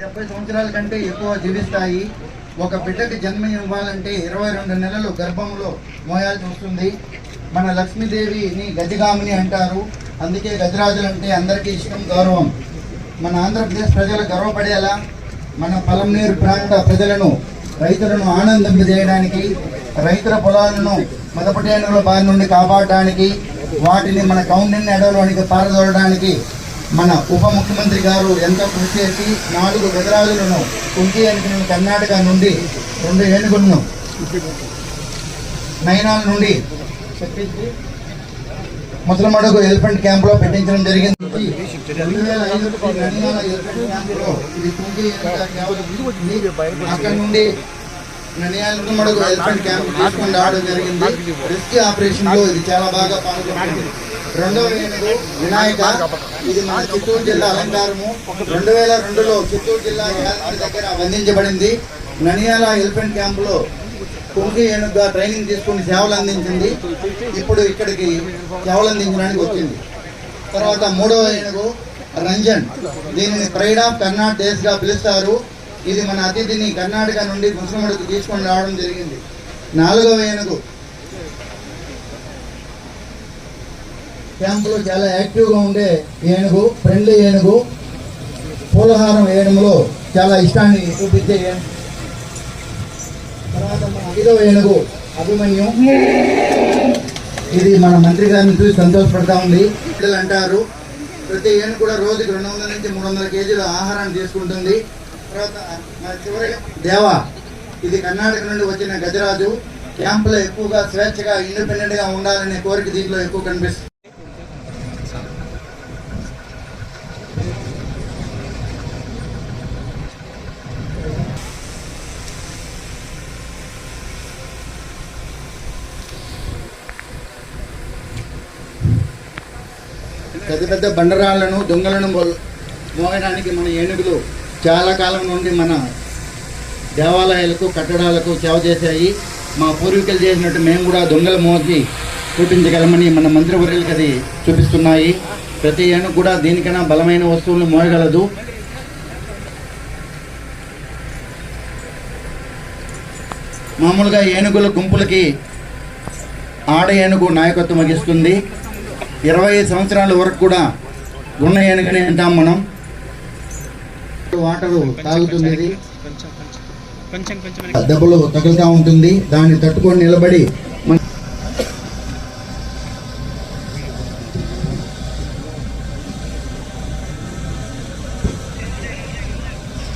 డెబ్బై సంవత్సరాల కంటే ఎక్కువ జీవిస్తాయి. ఒక బిడ్డకి జన్మ ఇవ్వాలంటే ఇరవై రెండు నెలలు గర్భంలో మోయాల్సి వస్తుంది. మన లక్ష్మీదేవిని గజగామిని అంటారు. అందుకే గజరాజులు అంటే అందరికీ ఇష్టం గౌరవం. మన ఆంధ్రప్రదేశ్ ప్రజలు గర్వపడేలా మన పలంనీరు ప్రాంత ప్రజలను రైతులను ఆనందింపజేయడానికి రైతుల పొలాలను మదపటేనుల బారి నుండి కాపాడడానికి వాటిని మన కౌండిన్య అడవులోనికి పారదోడడానికి మన ఉప ముఖ్యమంత్రి గారు ఎంతో కృషి చేసి నాలుగు గజరాజులను కుంకి ఏనుగులను కర్ణాటక నుండి రెండు ఏనుగులను నయనాల నుండి తెప్పించి ముసలమడుగు ఎలిఫెంట్ క్యాంప్లో పెట్టించడం జరిగింది. అక్కడ నుండి నడియాల మడుగు ఎలిఫెంట్ క్యాంప్ తీసుకుని రావడం జరిగింది. రెస్క్యూ ఆపరేషన్లో ఇది చాలా బాగా పాల్గొంటుంది రెండవ ఏనుగు వినాయక ఇది మన చిత్తూరు జిల్లా అలంకారము. రెండు వేల రెండులో చిత్తూరు జిల్లా దగ్గర బంధించబడింది. ననియాల ఎలిఫెంట్ క్యాంపులో కుంకి ఏనుగుగా ట్రైనింగ్ తీసుకుని సేవలు అందించింది. ఇప్పుడు ఇక్కడికి సేవలు అందించడానికి వచ్చింది. తర్వాత మూడవ ఏనుగు రంజన్. దీనిని ప్రైడ్ ఆఫ్ కర్ణాటక డేస్గా పిలుస్తారు. ఇది మన అతిథిని కర్ణాటక నుండి ముస్లింలకు తీసుకొని రావడం జరిగింది. నాలుగవ ఏనుగు. క్యాంపులో చాలా యాక్టివ్గా ఉండే ఏనుగు ఫ్రెండ్లీ ఏనుగు పూలహారం వేయడంలో చాలా ఇష్టాన్ని చూపించే ఏనుగు. తర్వాత మన ఐదవ ఏనుగు అభిమన్యు. ఇది మన మంత్రి గారిని చూసి సంతోషపడతా ఉంది. పిల్లలు అంటారు ప్రతి ఏనుగు కూడా రోజుకి రెండు వందల నుంచి మూడు వందల కేజీల ఆహారాన్ని తీసుకుంటుంది. తర్వాత చివరి ఇది కర్ణాటక నుండి వచ్చిన గజరాజు. క్యాంపులో ఎక్కువగా స్వేచ్ఛగా ఇండిపెండెంట్గా ఉండాలనే కోరిక దీంట్లో ఎక్కువ కనిపిస్తుంది. పెద్ద పెద్ద బండరాళ్ళను దొంగలను మోయడానికి మన ఏనుగులు చాలా కాలం నుండి మన దేవాలయాలకు కట్టడాలకు సేవ చేశాయి. మా పూర్వీకులు చేసినట్టు మేము కూడా దొంగలు మోసి చూపించగలమని మన మంత్రివర్యులకు అది చూపిస్తున్నాయి. ప్రతి ఏనుగు కూడా దీనికన్నా బలమైన వస్తువులను మోయగలదు. మామూలుగా ఏనుగుల గుంపులకి ఆడ ఏనుగు నాయకత్వం వహిస్తుంది. ఇరవై ఐదు సంవత్సరాల వరకు కూడా ఉన్న ఏనుగుని అంటాం మనం. వాటరు కొంచెం దెబ్బలు తగులుతూ ఉంటుంది. దాన్ని తట్టుకొని నిలబడి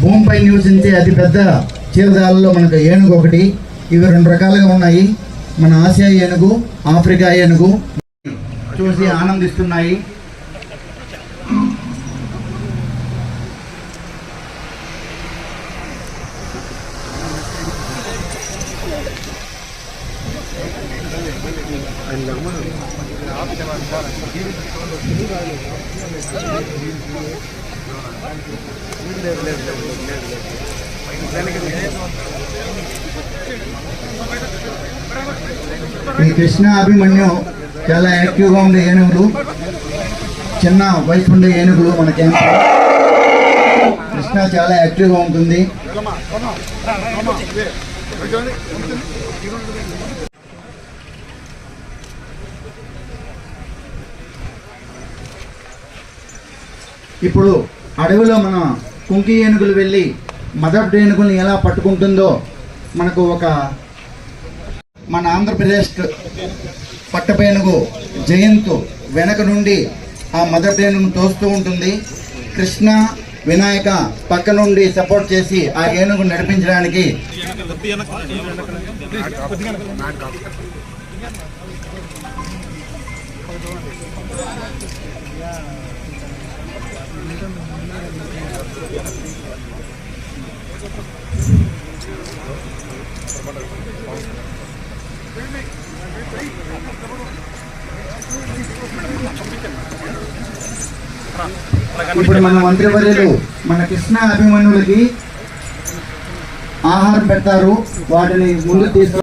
భూమిపై నివసించే అతి పెద్ద చీరదాలలో మనకు ఏనుగు ఒకటి. ఇవి రెండు రకాలుగా ఉన్నాయి. మన ఆసియా ఏనుగు ఆఫ్రికా ఏనుగు. చూసి ఆనందిస్తున్నాయి. ఈ కృష్ణ అభిమన్యు చాలా యాక్టివ్గా ఉండే ఏనుగులు చిన్న వయసు ఉండే ఏనుగులు మన క్యాంప్ కృష్ణ చాలా యాక్టివ్గా ఉంటుంది. ఇప్పుడు అడవిలో మన కుంకి ఏనుగులు వెళ్ళి మదర్ ఏనుగుల్ని ఎలా పట్టుకుంటుందో మనకు ఒక మన ఆంధ్రప్రదేశ్ పట్టపేనుగు జయంతు వెనక నుండి ఆ మదర్ ఏనుగును తోస్తూ ఉంటుంది. కృష్ణ వినాయక పక్క నుండి సపోర్ట్ చేసి ఆ ఏనుగు నడిపించడానికి ఇప్పుడు మన మంత్రివర్యులు మన కృష్ణ అభిమన్యులకి ఆహారం పెడతారు వాటిని ముందు తీసుకు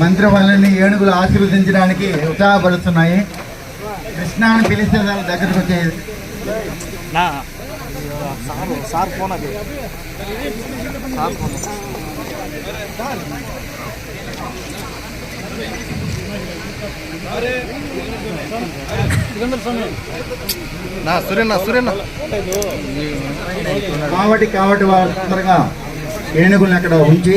మంత్రి వాళ్ళని ఏనుగులు ఆశీర్వదించడానికి ఉత్సాహపడుతున్నాయి. కృష్ణాన్ని పిలిస్తే దాని దగ్గరకు వచ్చేది సార్ సార్ ఫోన్ అది. Sir phone. నా సూర్యన్న సూర్యన్న కాబట్టి కాబట్టి వారు తొందరగా ఏనుగులను అక్కడ ఉంచి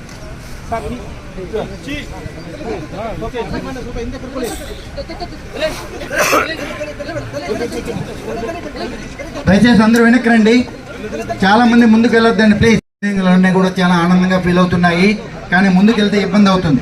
దయచేసి అందరూ వెనక్కి రండి చాలా మంది ముందుకు వెళ్ళొద్దండి ప్లీజ్ అన్నీ కూడా చాలా ఆనందంగా ఫీల్ అవుతున్నాయి. కానీ ముందుకు వెళ్తే ఇబ్బంది అవుతుంది.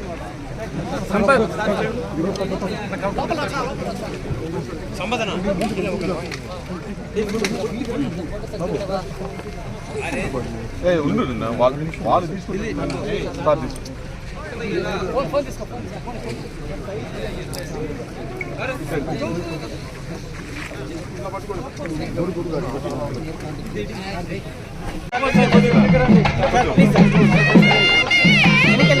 సంపదన ఉండు వాళ్ళు వాళ్ళు సార్ తీసుకుంటారు కొంచెం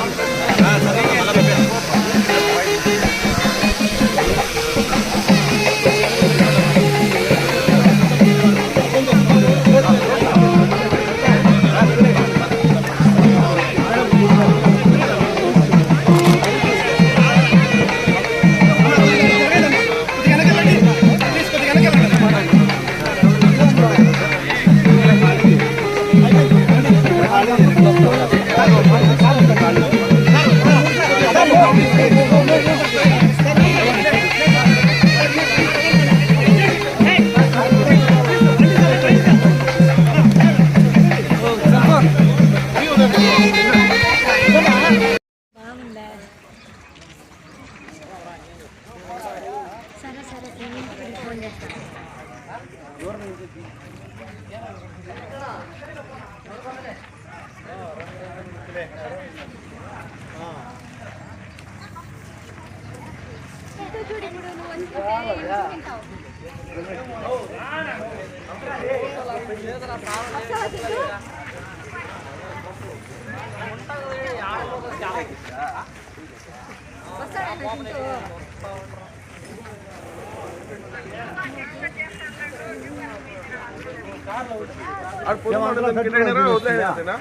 అది కట్టినారా వదిలేసేనా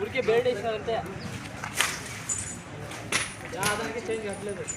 ఊరికే బేడ్ ಆಧಾರಕ್ಕೆ ಚೇಂಜ್ ಹಾಕ್ಲೇಬೇಕು